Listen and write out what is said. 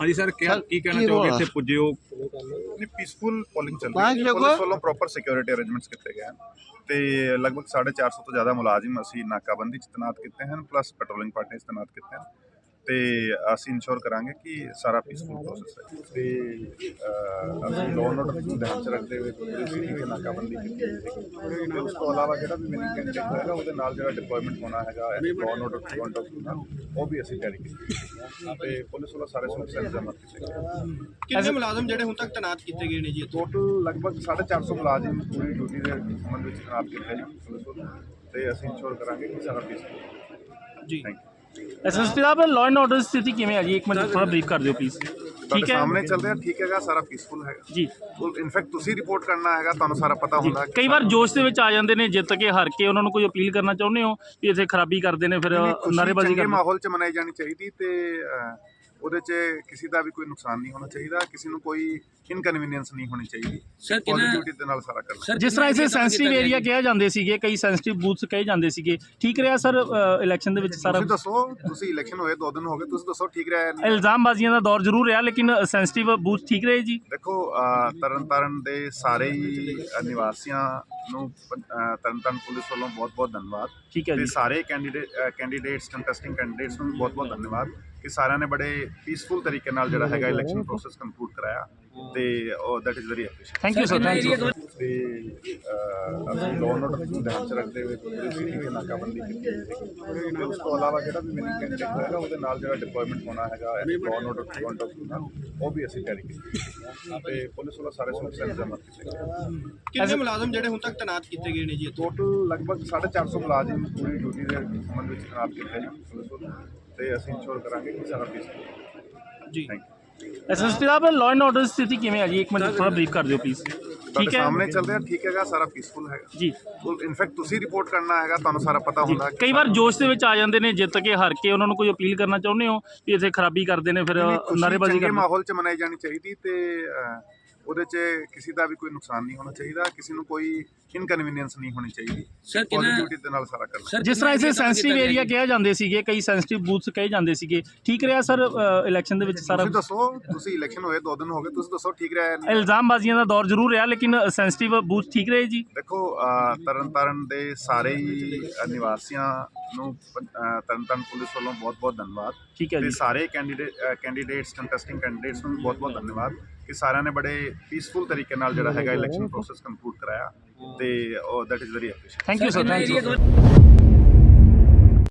ਹਾਂਜੀ ਸਰ ਕੀ ਸਰ, ਕੀ ਕਹਿਣਾ ਕੀ ਚਾਹੋਗੇ? ਇੱਥੇ ਪੁੱਜੇ ਹੋ? ਨਹੀਂ ਪੀਸਫੁਲ ਪੋਲਿੰਗ ਚੱਲ ਰਹੀ ਹੈ। ਪੁਲਿਸ ਵੱਲੋਂ ਪ੍ਰੋਪਰ ਸਿਕਿਉਰਿਟੀ ਅਰੇਂਜਮੈਂਟਸ ਕੀਤੇ ਗਏ ਹਨ। ਤੇ ਲਗਭਗ 450 ਤੋਂ ਜ਼ਿਆਦਾ ਮੁਲਾਜ਼ਮ ਅਸੀਂ ਨਾਕਾਬੰਦੀ ਚ ਤੈਨਾਤ ਕੀਤੇ ਹਨ ਪਲੱਸ ਪੈਟਰੋਲਿੰਗ ਪਾਰਟੀਆਂ 'ਚ ਤੈਨਾਤ ਕੀਤੇ ਹਨ। ਤੇ ਅਸੀਂ ਇਨਸ਼ੋਰ ਕਰਾਂਗੇ ਕਿ ਸਾਰਾ ਪੀਸਫੁਲ ਪ੍ਰੋਸੈਸ ਹੈ। ਤੇ ਅਸੀਂ ਲੋਨ ਆਰਡਰ ਨੂੰ ਧਿਆਨ ਚ ਰੱਖਦੇ ਹੋਏ ਪੂਰੀ ਸਿਟੀ ਵਿੱਚ ਨਾਕਾਬੰਦੀ ਕੀਤੀ ਹੈ। ਤੇ ਉਸ ਤੋਂ ਇਲਾਵਾ ਜਿਹੜਾ ਵੀ ਮਿਲਿੰਗ ਕੈਂਡੀਡੇਟ ਹੋਏਗਾ ਉਹਦੇ ਨਾਲ ਜਿਹੜਾ ਡਿਪਲੋਇਮੈਂਟ ਹੋਣਾ ਹੈਗਾ ਲੋਨ ਪੁਆਇੰਟ ਆਫ ਨਾਲ ਉਹ ਵੀ ਅਸੀਂ ਤਿਆਰੀ ਕੀਤੀ ਹੈ। ਤੇ ਪੁਲਿਸ ਵੱਲੋਂ ਸਾਰੇ ਸੁਰੱਖਿਆ ਇੰਤਜ਼ਾਮਾਤ ਕੀਤੇ ਗਏ ਕਿੰਨੇ ਮੁਲਾਜ਼ਮ ਜਿਹੜੇ ਹੁਣ ਤੱਕ ਤੈਨਾਤ ਕੀਤੇ ਗਏ ਨੇ ਜੀ ਟੋਟਲ ਲਗਭਗ 450 ਮੁਲਾਜ਼ਮ ਪੂਰੀ ਡਿਊਟੀ ਦੇ ਸੰਬੰਧ ਵਿੱਚ ਤੈਨਾਤ ਕੀਤੇ ਨੇ ਪੁਲਿਸ ਵੱਲੋਂ। ਤੇ ਅਸੀਂ ਇੰਸ਼ੋਰ ਕਰਾਂਗੇ ਕਿ ਸਾਰਾ ਪੀਸਫੁਲ ਜੀ। Thank you SSP Sahib law and order ਸਥਿਤੀ ਕਿਵੇਂ ਹੈ ਜੀ? ਇੱਕ ਮਿੰਟ ਥੋੜਾ ਬਰੀਫ ਕਰ ਦਿਓ ਪਲੀਜ਼ ਤੁਹਾਡੇ ਠੀਕ ਹੈ? ਸਾਹਮਣੇ ਚੱਲ ਰਿਹਾ ਠੀਕ ਹੈਗਾ ਸਾਰਾ ਪੀਸਫੁਲ ਹੈਗਾ। ਜੀ। ਇਨਫੈਕਟ ਤੁਸੀਂ ਰਿਪੋਰਟ ਕਰਨਾ ਹੈਗਾ ਤੁਹਾਨੂੰ ਸਾਰਾ ਪਤਾ ਹੁੰਦਾ ਕਿ ਕਈ ਵਾਰ ਜੋਸ਼ ਦੇ ਵਿੱਚ ਆ ਜਾਂਦੇ ਨੇ ਜਿੱਤ ਕੇ ਹਾਰ ਕੇ ਉਹਨਾਂ ਨੂੰ ਕੋਈ ਅਪੀਲ ਕਰਨਾ ਚਾਹੁੰਦੇ ਹੋ ਵੀ ਇੱਥੇ ਖਰਾਬੀ ਕਰਦੇ ਨੇ ਫਿਰ ਖੁਸ਼ੀ ਨਾਰੇਬਾਜ਼ੀ ਚੰਗੇ ਕਰਦੇ ਮਾਹੌਲ 'ਚ ਮਨਾਈ ਜਾਣੀ ਚਾਹੀਦੀ ਤੇ ਅਹ, ਉਹਦੇ 'ਚ ਕਿਸੇ ਦਾ ਵੀ ਕੋਈ ਨੁਕਸਾਨ ਨਹੀਂ ਹੋਣਾ ਚਾਹੀਦਾ ਕਿਸੇ ਨੂੰ ਕੋਈ ਇਨਕਨਵੀਨੀਅੰਸ ਨਹੀਂ ਹੋਣੀ ਚਾਹੀਦੀ। ਸਰ ਕਿੰਨਾ ਪੋਜ਼ਿਟਿਵਿਟੀ ਦੇ ਨਾਲ ਸਾਰਾ ਕਰਨਾ। ਜਿਸ ਤਰ੍ਹਾਂ ਇਸੇ ਸੈਂਸਿਟਿਵ ਏਰੀਆ ਕਿਹਾ ਜਾਂਦੇ ਸੀਗੇ ਕਈ ਸੈਂਸਿਟਿਵ ਬੂਥਸ ਕਹੇ ਜਾਂਦੇ ਸੀਗੇ ਠੀਕ ਰਿਹਾ ਸਰ ਇਲੈਕਸ਼ਨ ਦੇ ਵਿੱਚ ਸਾਰਾ ਤੁਸੀਂ ਦੱਸੋ ਤੁਸੀਂ ਇਲੈਕਸ਼ਨ ਹੋਏ ਦੋ ਦਿਨ ਹੋ ਗਏ ਤੁਸੀਂ ਦੱਸੋ ਠੀਕ ਰਿਹਾ ਹੈ ਇਲਜ਼ਾਮਬਾਜ਼ੀਆਂ ਦਾ ਦੌਰ ਜ਼ਰੂਰ ਰਿਹਾ ਲੇਕਿਨ ਸੈਂਸਿਟਿਵ ਬੂਥ ਠੀਕ ਰਹੇ ਜੀ? ਦੇਖੋ ਤਰਨਤਾਰਨ ਦੇ ਸਾਰੇ ਹੀ ਨਿਵਾਸੀਆਂ ਨੂੰ ਤਰਨਤਾਰਨ ਪੁਲਿਸ ਵੱਲੋਂ ਬਹੁਤ-ਬਹੁਤ ਧੰਨਵਾਦ। ਠੀਕ ਹੈ ਤੇ ਜੀ। ਸਾਰੇ ਕੈਂਡੀਡੇਟ ਕੈਂਡੀਡੇਟਸ ਕੰਟੈਸਟਿੰਗ ਕੈਂਡੀਡੇਟਸ ਨੂੰ ਬਹੁਤ-ਬਹੁਤ ਧੰਨਵਾਦ। ਕਿ ਸਾਰਿਆਂ ਨੇ ਬੜੇ ਪੀਸਫੁਲ ਤਰੀਕੇ ਨਾਲ ਜਿਹੜਾ ਹੈਗਾ ਇਲੈਕਸ਼ਨ ਪ੍ਰੋਸੈਸ ਕੰਕਲੂਡ ਕਰਾਇਆ ਤੇ ਉਹ that is very appreciate thank you sir thank you ਤੇ ਅਸੀਂ ਲੋਨ ਆਰਡਰ ਨੂੰ ਧਿਆਨ ਚ ਰੱਖਦੇ ਹੋਏ ਪੂਰੀ ਸਿਟੀ ਵਿੱਚ ਨਾਕਾਬੰਦੀ ਕੀਤੀ ਹੈ। ਤੇ ਉਸ ਤੋਂ ਇਲਾਵਾ ਜਿਹੜਾ ਵੀ ਮਿਲਿੰਗ ਕੈਂਡੀਡੇਟ ਹੋਏਗਾ ਉਹਦੇ ਨਾਲ ਜਿਹੜਾ ਡਿਪਲੋਇਮੈਂਟ ਹੋਣਾ ਹੈਗਾ ਲੋਨ ਆਰਡਰ ਪੁਆਇੰਟ ਆਫ ਨਾਲ ਉਹ ਵੀ ਅਸੀਂ ਤਿਆਰੀ ਕੀਤੀ। ਹੈ ਤੇ ਪੁਲਿਸ ਵੱਲੋਂ ਸਾਰੇ ਸੁਰੱਖਿਆ ਇੰਤਜ਼ਾਮਾਤ ਕੀਤੇ ਕਿੰਨੇ ਮੁਲਾਜ਼ਮ ਜਿਹੜੇ ਹੁਣ ਤੱਕ ਤੈਨਾਤ ਕੀਤੇ ਗਏ ਨੇ ਜੀ ਟੋਟਲ ਲਗਭਗ 450 ਮੁਲਾਜ਼ਮ ਪੂਰੀ ਡਿਊਟੀ ਦੇ ਸੰਬੰਧ ਵਿੱਚ ਤੈਨਾਤ ਕੀਤੇ ਨੇ ਪੁਲਿਸ ਵੱਲੋਂ। ਤੇ ਅਸੀਂ ਇੰਸ਼ੋਰ ਕਰਾਂਗੇ ਕਿ ਸਾਰਾ ਪੀਸਫੁਲ ਜੀ। Thank you SSP Sahib law and order ਸਥਿਤੀ ਕਿਵੇਂ ਹੈ ਜੀ? ਇੱਕ ਮਿੰਟ ਥੋੜਾ ਬਰੀਫ ਕਰ ਦਿਓ ਪਲੀਜ਼ ਠੀਕ ਹੈ? ਸਾਹਮਣੇ ਚੱਲ ਰਿਹਾ ਠੀਕ ਹੈਗਾ ਸਾਰਾ ਪੀਸਫੁਲ ਹੈਗਾ। ਜੀ। ਇਨਫੈਕਟ ਤੁਸੀਂ ਰਿਪੋਰਟ ਕਰਨਾ ਹੈਗਾ ਤੁਹਾਨੂੰ ਸਾਰਾ ਪਤਾ ਹੁੰਦਾ ਕਿ ਕਈ ਵਾਰ ਜੋਸ਼ ਦੇ ਵਿੱਚ ਆ ਜਾਂਦੇ ਨੇ ਜਿੱਤ ਕੇ ਹਾਰ ਕੇ ਉਹਨਾਂ ਨੂੰ ਕੋਈ ਅਪੀਲ ਕਰਨਾ ਚਾਹੁੰਦੇ ਹੋ ਵੀ ਇੱਥੇ ਖਰਾਬੀ ਕਰਦੇ ਨੇ ਫਿਰ ਨਾਰੇਬਾਜ਼ੀ ਕਰਦੇ ਮਾਹੌਲ 'ਚ ਮਨਾਈ ਜਾਣੀ ਚਾਹੀਦੀ ਤੇ ਉਹਦੇ 'ਚ ਕਿਸੇ ਦਾ ਵੀ ਕੋਈ ਨੁਕਸਾਨ ਨਹੀਂ ਹੋਣਾ ਚਾਹੀਦਾ ਕਿਸੇ ਨੂੰ ਕੋਈ ਇਨਕਨਵੀਨੀਅੰਸ ਨਹੀਂ ਹੋਣੀ ਚਾਹੀਦੀ। ਸਰ ਕਿੰਨਾ ਪੋਜ਼ਿਟਿਵਿਟੀ ਦੇ ਨਾਲ ਸਾਰਾ ਕਰਨਾ। ਸਰ ਜਿਸ ਤਰ੍ਹਾਂ ਇਸੇ ਸੈਂਸਿਟਿਵ ਏਰੀਆ ਕਿਹਾ ਜਾਂਦੇ ਸੀਗੇ ਕਈ ਸੈਂਸਿਟਿਵ ਬੂਥਸ ਕਹੇ ਜਾਂਦੇ ਸੀਗੇ ਠੀਕ ਰਿਹਾ ਸਰ ਇਲੈਕਸ਼ਨ ਦੇ ਵਿੱਚ ਸਾਰਾ ਤੁਸੀਂ ਦੱਸੋ ਤੁਸੀਂ ਇਲੈਕਸ਼ਨ ਹੋਏ ਦੋ ਦਿਨ ਹੋ ਗਏ ਤੁਸੀਂ ਦੱਸੋ ਠੀਕ ਰਿਹਾ ਨਹੀਂ? ਇਲਜ਼ਾਮਬਾਜ਼ੀਆਂ ਦਾ ਦੌਰ ਜ਼ਰੂਰ ਰਿਹਾ ਲੇਕਿਨ ਸੈਂਸਿਟਿਵ ਬੂਥ ਠੀਕ ਰਹੇ ਜੀ। ਦੇਖੋ ਤਰਨਤਾਰਨ ਦੇ ਸਾਰੇ ਹੀ ਨਿਵਾਸੀਆਂ ਨੂੰ ਤਰਨਤਾਰਨ ਪੁਲਿਸ ਵੱਲੋਂ ਬਹੁਤ-ਬਹੁਤ ਧੰਨਵਾਦ। ਠੀਕ ਹੈ ਤੇ ਜੀ। ਸਾਰੇ ਕੈਂਡੀਡੇਟ ਕੈਂਡੀਡੇਟਸ ਕੰਟੈਸਟਿੰਗ ਕੈਂਡੀਡੇਟਸ ਨੂੰ ਬਹੁਤ-ਬਹੁਤ ਧੰਨਵਾਦ ਕਿ ਸਾਰਿਆਂ ਨੇ ਬੜੇ ਪੀਸਫੁਲ ਤਰੀਕੇ ਨਾਲ ਜਿਹੜਾ ਹੈਗਾ ਇਲੈਕਸ਼ਨ ਪ੍ਰੋਸੈਸ ਕੰਕਲੂਡ ਕਰਾਇਆ ਤੇ ਉਹ that is very appreciate thank you sir thank you